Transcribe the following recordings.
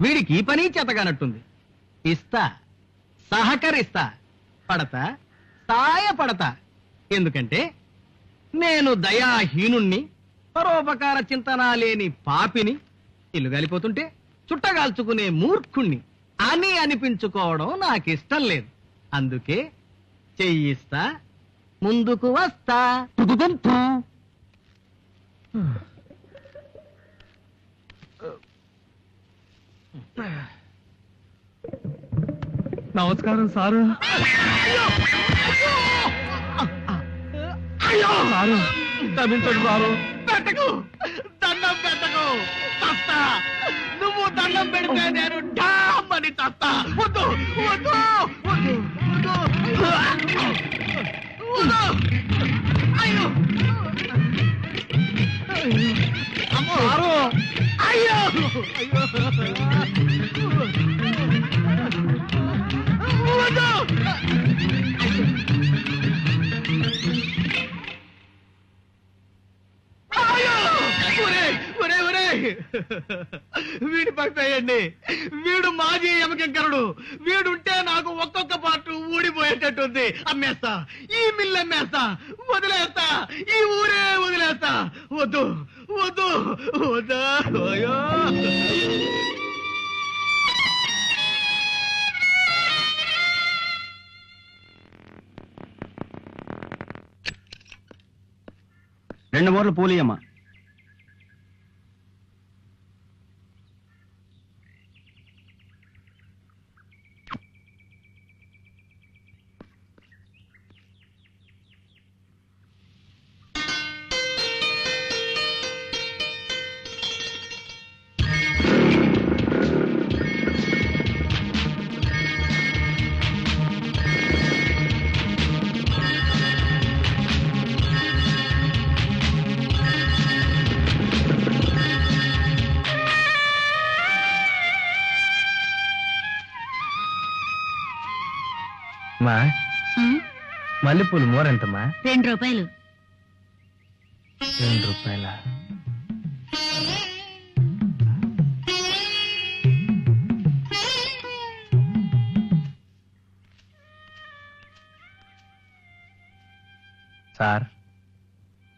వీడికి ఈ పని చేతగానట్టుంది. ఇస్తా సహకరిస్తా పడతా సాయపడతా. ఎందుకంటే నేను దయాహీనుణ్ణి పరోపకార చింతన లేని పాపిని ఇల్లు గాలిపోతుంటే చుట్టగాల్చుకునే మూర్ఖుణ్ణి అని అనిపించుకోవడం నాకిష్టం లేదు. అందుకే చెయ్యిస్తా ముందుకు వస్తా. నమస్కారం సారు. సారు. క్షమించండి సారు. పెట్టకు దండం పెట్టకు చస్తా. నువ్వు దండం పెడితే నేను డామ్ అని చస్తా. వద్దు వద్దు వద్దు వద్దు వద్దు. అయ్యో. అయ్యో! అయ్యో! వీడి వీడు మాజీ యమకింకరుడు వీడుంటే ఊడిపోయేటట్టుంది అమ్మేస్తా. ఈ మిల్లు అమ్మేస్తా. వదిలేస్తా. ఈ ఊరే వదిలేస్తా. వద్దు. వద్దు. వద్దా. రెండు మూరలు పూలియమ్మా మా మల్లెపూలు మూర ఎంతమ్మా రెండు రూపాయలు. రెండు రూపాయల. సార్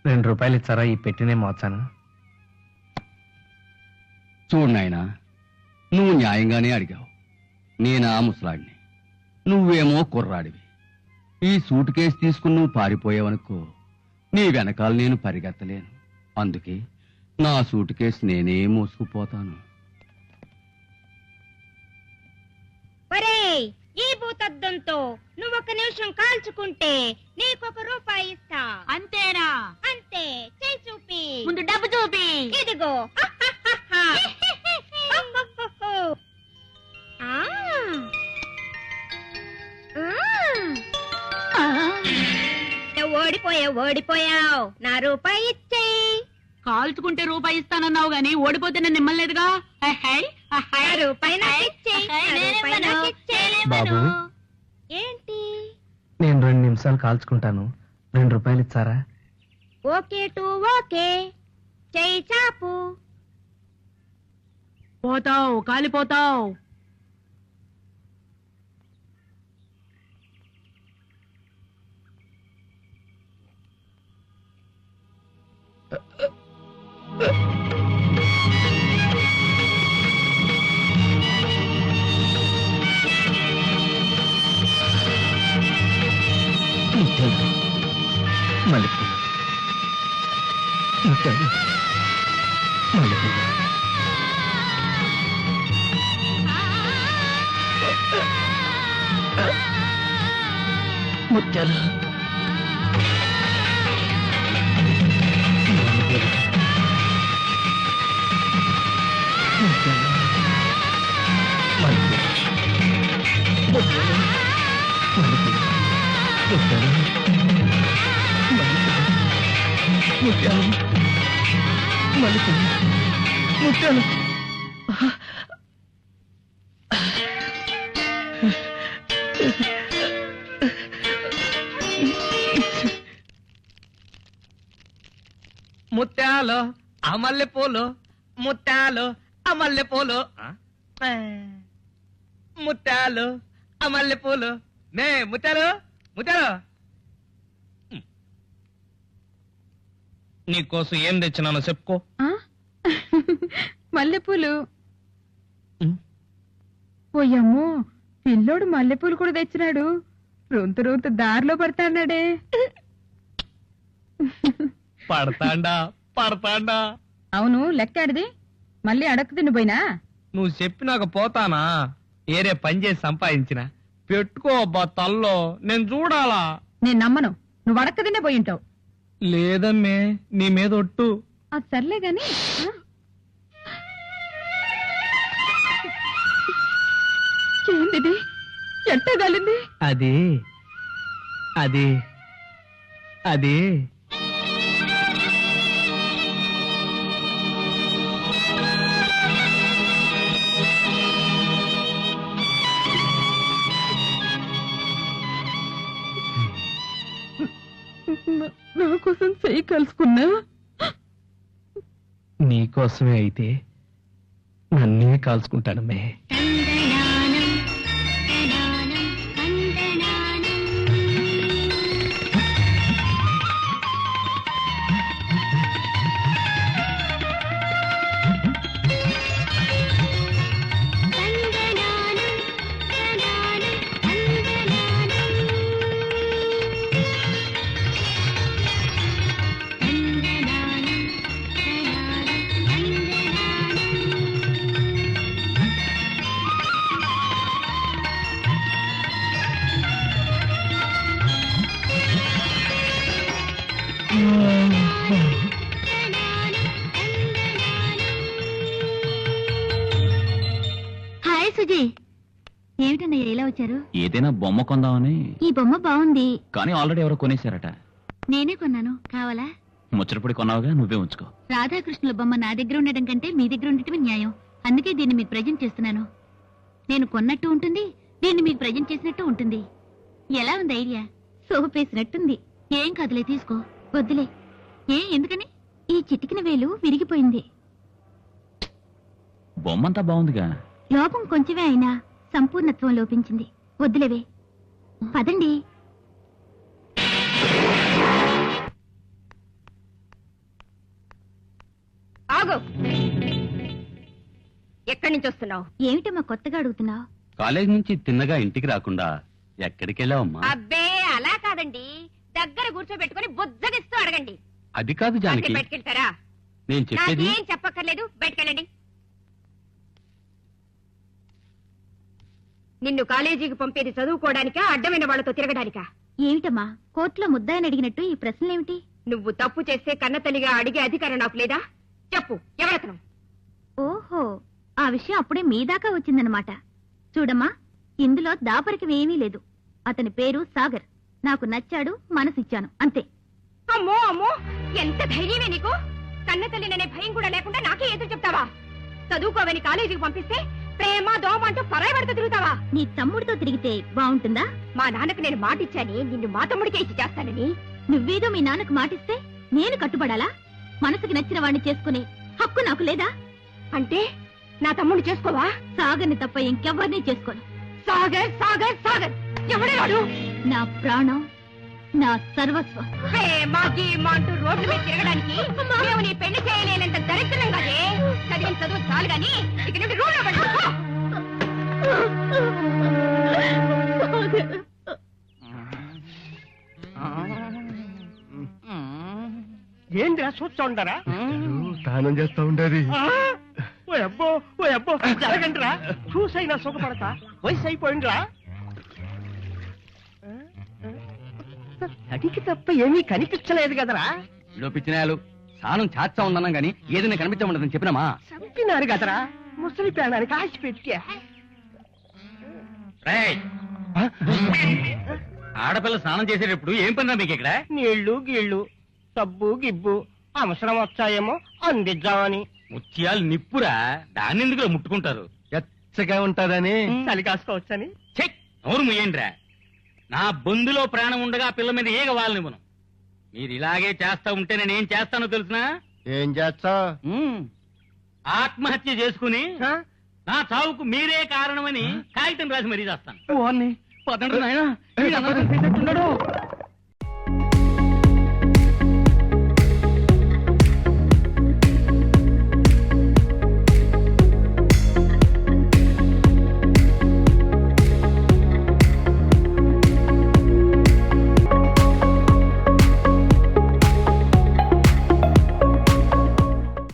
రెండు రూపాయలు ఇచ్చారా? ఈ పెట్టినే మోచాను. చూడు నాయనా నువ్వు న్యాయంగానే అడిగావు. నేనా ముసలాడిని. నువ్వేమో కుర్రాడివి. ఈ సూట్ కేసు తీసుకుని నువ్వు పారిపోయావనుకో నీ వెనకాల నేను పరిగెత్తలేను. అందుకే నా సూట్ కేసు నేనే మోసుకుపోతాను. ఒరేయ్ ఈ భూతద్దంతో నువ్వు ఒక నిమిషం కాల్చుకుంటే నీకొక రూపాయి ఇస్తా. అంతేనా? అంతే చేయి చూపి. ముందు డబ్బు చూపి. ఇదిగో. ఓడిపోయావు ఓడిపోయావు. నా రూపాయి ఇచ్చేయి కాల్చుకుంటే రూపాయి ఇస్తానన్నావు గాని ఓడిపోతే నేను నిమ్మలేదుగా రూపాయి నాకు ఇచ్చేయి నా రూపాయి నాకు ఇచ్చేయి బాబు. ఏంటి? నేను రెండు నిమిషాలు కాల్చుకుంటాను. రెండు రూపాయలు ఇచ్చారా? Okay to okay. చెయ్యి చాపు. పోతావు కాలిపోతావు. ముత్యాలు మల్లెపూలు ముత్యాలు మల్లెపూలు ముత్యాలు మల్లిపూలు ముత్యాలు ముత్యాలు అమల్లె పూలు ముత్యాలు అమల్లె పూలు. ముత్యాలు ఆ మల్లె పూలు. నే ముత్యాలు ముత్యాలు. నీకోసం ఏం తెచ్చినానో చెప్పుకో. మల్లెపూలు. ఓయమ్మో పిల్లోడు మల్లెపూలు కూడా తెచ్చినాడు. రొంతు రొంతు దారిలో పడతాడాడే పడతాండా పడతాండా. అవును లెక్కాడిది మళ్ళీ అడక్కు తినిపోయినా నువ్వు చెప్పినాక పోతానా? ఏరే పని చేసి సంపాదించిన. పెట్టుకో అబ్బా తల్లో నేను చూడాలా? నేను నమ్మను. నువ్వు అడక్క తినే పోయి ఉంటావు. లేదమ్మే నీ మీద ఒట్టు. అది సర్లే గాని ఆ? ఏందిది ఎట్టా గాలింది అది అది అది. నా- కోసం చెయ్యి కలుసుకున్నా? నీకోసమే అయితే నన్నే కాల్చుకుంటానమ్మే. ఏదైనా బొమ్మ కొందామని. ఈ బొమ్మ బాగుంది. కానీ ఆల్రెడీ ఎవరో కొనేశారట. నేనే కొన్నాను. కావాలా? ముచ్చటపడి కొన్నావుగా నువ్వే ఉంచుకో. రాధాకృష్ణుల బొమ్మ నా దగ్గర ఉండడం కంటే మీ దగ్గర ఉండటమే న్యాయం. అందుకే దీన్ని మీకు ప్రజెంట్ చేస్తున్నాను. నేను కొన్నట్టు ఉంటుంది దీన్ని మీకు ప్రజెంట్ చేసినట్టు ఉంటుంది. ఎలా ఉంది ఐడియా? సోపేసినట్టుంది. ఏం కాదులే తీసుకో. వద్దులే. ఏ ఎందుకని? ఈ చిటికిన వేలు విరిగిపోయింది. బొమ్మంతా బాగుందిగా. లోపం కొంచెమే అయినా సంపూర్ణత్వం లోపించింది. వద్దులేవే. పదండి. ఆగు. ఎక్కడి నుంచి వస్తున్నావు? ఏమిటమ్మా కొత్తగా అడుగుతున్నావు? కాలేజ్ నుంచి తిన్నగా ఇంటికి రాకుండా ఎక్కడికి వెళ్ళావమ్మా? అబ్బే అలా కాదండి. దగ్గర కూర్చోబెట్టుకుని బుజ్జగిస్తూ అడగండి. అది కాదు జానకి. బయటకెళ్తారా నేను చెప్పేది నాకేం చెప్పక్కర్లేదు. బయటకెళ్ళండి నిన్ను కాలేజీకి పంపేది చదువుకోవడానికా అడ్డమైన వాళ్ళతో తిరగడానికా? ఏమిటమ్మా? కోర్టులో ముద్దాయని అడిగినట్టు ఈ ప్రశ్నలేమిటి? నువ్వు తప్పు చేస్తే కన్నతల్లిగా అడిగే అధికారం నాకు లేదా? చెప్పు ఎవరతను? ఓహో ఆ విషయం అప్పుడే మీ దాకా వచ్చిందనమాట చూడమ్మా ఇందులో దాపరికం ఏమీ లేదు. అతని పేరు సాగర్. నాకు నచ్చాడు మనసిచ్చాను అంతే. అమ్మో అమ్మో ఎంత ధైర్యమే నీకు? కన్నతల్లిననే భయం కూడా లేకుండా నాకే ఎదురు చెప్తావా? చదువుకోవని కాలేజీకి పంపిస్తే ప్రేమ దోమ అంటూ పరాయి పడుతూ తిరుగుతావా? నీ తమ్ముడితో తిరిగితే బాగుంటుందా? మా నాన్నకు నేను మాటిచ్చాని నిన్ను మా తమ్ముడికే ఇచ్చి చేస్తానని. నువ్వేదో మీ నాన్నకు మాటిస్తే నేను కట్టుబడాలా? మనసుకి నచ్చిన వాడిని చేసుకునే హక్కు నాకు లేదా? అంటే నా తమ్ముడు చేసుకోవా? సాగర్ని తప్ప ఇంకెవ్వరినీ చేసుకోను. సాగర్ సాగర్ సాగర్! ఎవడే వాడు? నా ప్రాణం నా సర్వస్వం. ప్రేమ గీమ అంటూ రోడ్డు మీద తిరగడానికి మేము నీ పెళ్ళి చేయలేనంత దరిద్రం కాదే చదివిన చదువు చాలు గాని ఇక నుండి పడుకో ఏందిరా చూస్తా ఉంటారా స్నానం చేస్తా ఉండేది. ఓ అబ్బో ఓ అబ్బో జరగండిరా. చూసైనా సుఖపడతా. వయసు అయిపోయిందిరా అడిగి తప్ప ఏమీ కనిపించలేదు కదరా. లోపించినాయాలు స్నానం చాచా ఉందన్నాం గాని ఏదైనా కనిపించమన్నదని చెప్పినామా? చంపినారు కదరా. ముసలి ప్రాణానికి ఆశ పెట్టా. ఆడపిల్ల స్నానం చేసేటప్పుడు ఏం పనిరా మీకు ఇక్కడ? నీళ్ళు గీళ్ళు సబ్బు గిబ్బు అవసరం వచ్చాయేమో అందిద్దామని. ముత్యాలు నిప్పురా? దాన్ని ఎందుకు ముట్టుకుంటారు? ఎచ్చగా ఉంటారని. చలి కాసుకోవచ్చని. చెక్ నోరు ముయ్యండిరా నా బొందులో ప్రాణం ఉండగా పిల్ల మీద ఏగ వాళ్ళనివ్వను మీరు ఇలాగే చేస్తా ఉంటే నేను ఏం చేస్తానో తెలుసునా? ఏం చేస్తా? ఆత్మహత్య చేసుకుని నా చావుకు మీరే కారణమని కాగితం రాసి మరీ చేస్తాను పదండి నాయనా.